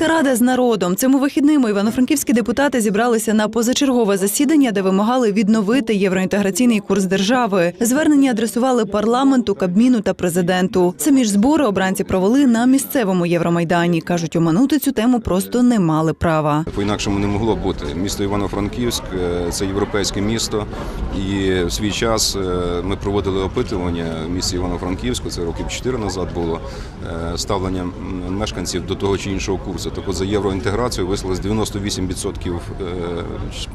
Міська рада з народом цими вихідними івано-франківські депутати зібралися на позачергове засідання, де вимагали відновити євроінтеграційний курс держави. Звернення адресували парламенту, кабміну та президенту. Самі ж збори обранці провели на місцевому Євромайдані. кажуть, оминути цю тему просто не мали права. По-інакшому не могло бути. Місто Івано-Франківськ е, це європейське місто, і в свій час е, ми проводили опитування в місті Івано-Франківську, це років 4 назад було е, ставлення мешканців до того чи іншого курсу. Так от за євроінтеграцію висловилось 98% е,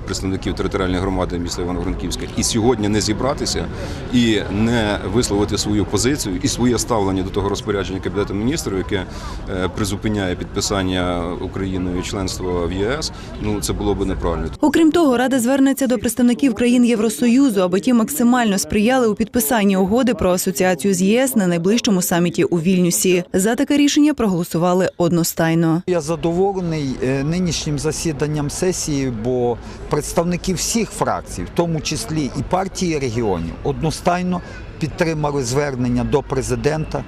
представників територіальної громади міста Івано-Франківська. І сьогодні не зібратися і не висловити свою позицію і своє ставлення до того розпорядження Кабінету міністрів, яке е, призупиняє підписання Україною членства в ЄС. Ну це було би неправильно. Окрім того, рада звернеться до представників країн Євросоюзу, аби ті максимально сприяли у підписанні угоди про асоціацію з ЄС на найближчому саміті у Вільнюсі. За таке рішення проголосували одностайно. Я задоволений е, нинішнім засіданням сесії, бо представники всіх фракцій, в тому числі і партії регіонів, одностайно підтримали звернення до президента,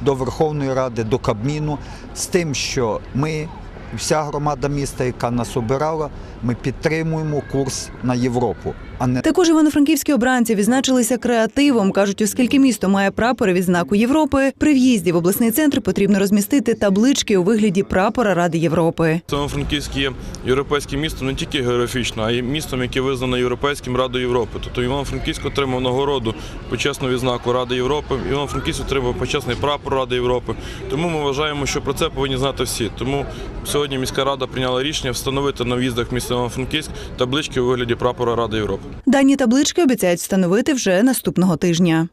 до Верховної Ради, до Кабміну з тим, що ми, вся громада міста, яка нас обирала, ми підтримуємо курс на Європу, Також івано-франківські обранці відзначилися креативом. кажуть, оскільки місто має прапори від знаку Європи, при в'їзді в обласний центр потрібно розмістити таблички у вигляді прапора Ради Європи. Івано-Франківське є європейське місто не тільки географічно, а й містом, яке визнано Європейським Радою Європи. Тобто Івано-Франківськ отримав нагороду почесну відзнаку Ради Європи. Івано-Франківськ отримав почесний прапор Ради Європи. Тому ми вважаємо, що про це повинні знати всі. Тому сьогодні міська рада прийняла рішення встановити на в'їздах міста Івано-Франківськ таблички у вигляді прапора Ради Європи. Дані таблички обіцяють встановити вже наступного тижня.